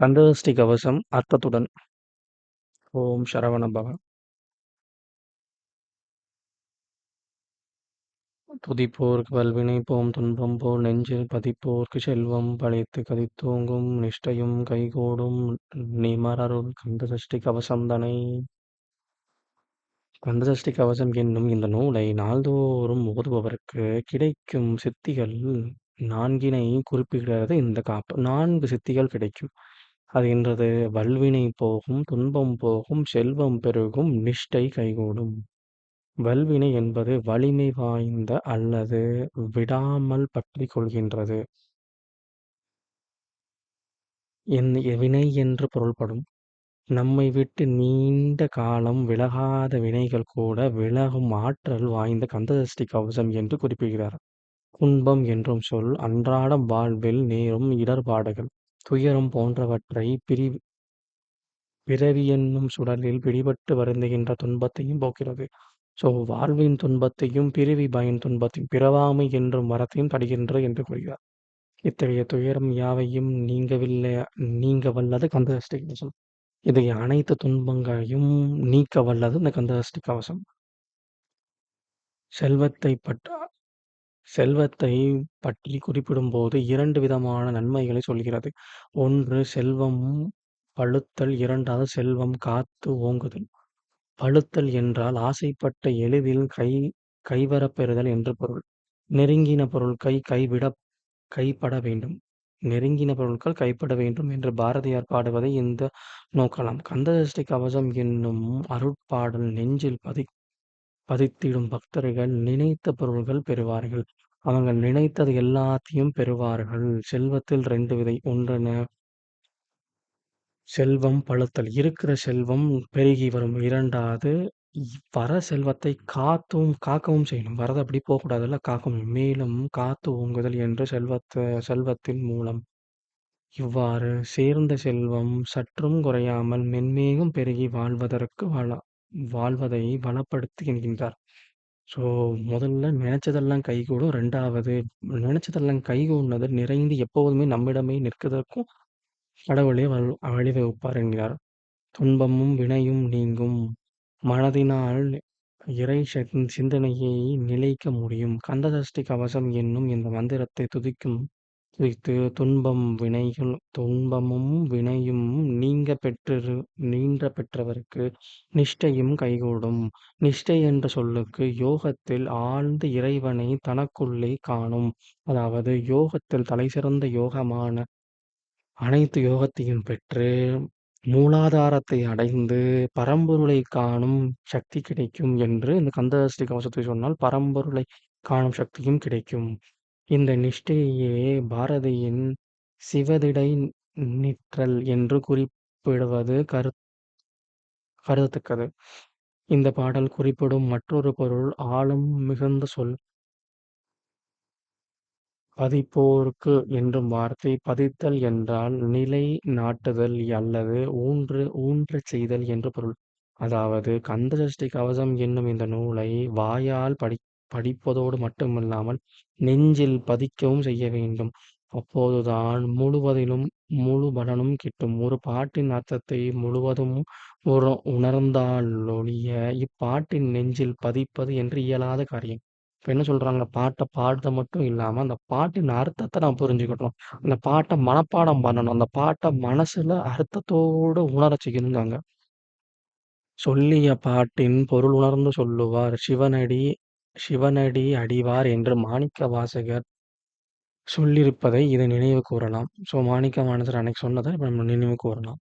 கந்தசஷ்டி கவசம் அர்த்தத்துடன். ஓம் சரவண பவ துதிப்போர்க்கு வல்வினை போம் துன்பம் போல் நெஞ்சில் பதிப்போர்க்கு செல்வம் பழித்து கதித்தோங்கும் நிஷ்டையும் கைகூடும் நிமரருள் கந்தசஷ்டி கவசம்தனை கந்தசஷ்டி கவசம் என்னும் இந்த நூலை நாள்தோறும் ஓதுபவருக்கு கிடைக்கும் சித்திகள் நான்கினை குறிப்பிடுகிறது. இந்த காப்பு நான்கு சித்திகள் கிடைக்கும். அது என்றது வல்வினை போகும் துன்பம் போகும் செல்வம் பெருகும் நிஷ்டை கைகூடும். வல்வினை என்பது வலிமை வாய்ந்த அல்லது விடாமல் பற்றி கொள்கின்றது. வினை என்று பொருள்படும். நம்மை விட்டு நீண்ட காலம் விலகாத வினைகள் கூட விலகும் ஆற்றல் வாய்ந்த கந்தசஷ்டி கவசம் என்று குறிப்பிடுகிறார். துன்பம் என்றும் சொல் அன்றாடம் வாழ்வில் நேரும் இடர்பாடுகள். துயரம் போன்றவற்றை பிரி பிறவி என்னும் சுடலில் பிடிபட்டு வருந்துகின்ற துன்பத்தையும் போக்கிறது. ஸோ வாழ்வின் துன்பத்தையும், பிறவி பயன் துன்பத்தையும், பிறவாமை என்றும் வரத்தையும் தடுகின்றது என்று கூறுகிறார். இத்தகைய துயரம் யாவையும் நீங்கவில்லை நீங்க வல்லது கந்தசஷ்டி கவசம். இது அனைத்து துன்பங்களையும் நீக்க வல்லது இந்த கந்தசஷ்டி கவசம். செல்வத்தை பற்ற செல்வத்தை பற்றி குறிப்பிடும்போது இரண்டு விதமான நன்மைகளை சொல்கிறது. ஒன்று செல்வம் பழுத்தல் இரண்டாவது செல்வம் காத்து ஓங்குதல். பழுத்தல் என்றால் ஆசைப்பட்ட எளிதில் கை கைவரப்பெறுதல் என்று பொருள். நெருங்கின பொருட்கள் கைவிட கைப்பட வேண்டும். நெருங்கின பொருட்கள் கைப்பட வேண்டும் என்று பாரதியார் பாடுவதை இந்த நோக்கலாம். கந்தசஷ்டி கவசம் என்னும் அருட்பாடல் நெஞ்சில் பதி பதித்திடும் பக்தர்கள் நினைத்த பொருள்கள் பெறுவார்கள். அவங்க நினைத்தது எல்லாத்தையும் பெறுவார்கள். செல்வத்தில் ரெண்டு விதை. ஒன்றென்ன? செல்வம் பழுத்தல். இருக்கிற செல்வம் பெருகி வரும். இரண்டாவது வர செல்வத்தை காத்தும் காக்கவும் செய்யணும். வரது அப்படி போகக்கூடாதுல்ல, காக்கணும். மேலும் காத்து ஓங்குதல் என்று செல்வத்த செல்வத்தின் மூலம். இவ்வாறு சேர்ந்த செல்வம் சற்றும் குறையாமல் மென்மேலும் பெருகி வாழ்வதற்கு வள வாழ்வதை வளப்படுத்தி என்கின்றார். ஸோ முதல்ல நினைச்சதெல்லாம் கைகூடும். ரெண்டாவது நினைச்சதெல்லாம் கைகூடுனது நிறைந்து எப்போதுமே நம்மிடமே நிற்கதற்கும் கடவுளே வல் வழிவகுப்பார் என்கிறார். துன்பமும் வினையும் நீங்கும். மனதினால் இறை சிந்தனையை நிலைக்க முடியும். கந்தசஷ்டி கவசம் என்னும் இந்த மந்திரத்தை துதிக்கும் துன்பம் வினைகள் துன்பமும் வினையும் நீங்க பெற்று நீண்ட பெற்றவருக்கு நிஷ்டையும் கைகூடும். நிஷ்டை என்ற சொல்லுக்கு யோகத்தில் ஆழ்ந்த இறைவனை தனக்குள்ளே காணும். அதாவது யோகத்தில் தலைசிறந்த யோகமான அனைத்து யோகத்தையும் பெற்று மூலாதாரத்தை அடைந்து பரம்பொருளை காணும் சக்தி கிடைக்கும் என்று இந்த கந்தசஷ்டி கவசத்தை சொன்னால் பரம்பொருளை காணும் சக்தியும் கிடைக்கும். இந்த நிஷ்டையே பாரதியின் சிவதிடை நிற்றல் என்று குறிப்பிடுவது கரு கருதத்தக்கது. இந்த பாடல் குறிப்பிடும் மற்றொரு பொருள் ஆழம் மிகுந்த சொல். பதிப்போர்க்கு என்றும் வார்த்தை பதித்தல் என்றால் நிலை நாட்டுதல் அல்லது ஊன்று ஊன்றச் செய்தல் என்று பொருள். அதாவது கந்தசஷ்டி கவசம் என்னும் இந்த நூலை வாயால் படி படிப்பதோடு மட்டுமில்லாமல் நெஞ்சில் பதிக்கவும் செய்ய வேண்டும். அப்போதுதான் முழுவதிலும் முழு பலனும் கிட்டும். ஒரு பாட்டின் அர்த்தத்தை முழுவதும் உணர்ந்தாலொழிய இப்பாட்டின் நெஞ்சில் பதிப்பது என்று இயலாத காரியம். இப்போ என்ன சொல்றாங்க, பாட்டை பாடுறது மட்டும் இல்லாம, அந்த பாட்டின் அர்த்தத்தை நான் புரிஞ்சுக்கிட்டோம் அந்த பாட்டை மனப்பாடம் பண்ணணும். அந்த பாட்டை மனசுல அர்த்தத்தோடு உணர செய்யணுங்காங்க. சொல்லிய பாட்டின் பொருள் உணர்ந்து சொல்லுவார். சிவனடி சிவனடி அடிவார் என்று மாணிக்க வாசகர் சொல்லியிருப்பதை இதை நினைவு கூறலாம். ஸோ மாணிக்க வாசகர் அன்னைக்கு சொன்னதை இப்போ நம்ம நினைவு கூறலாம்.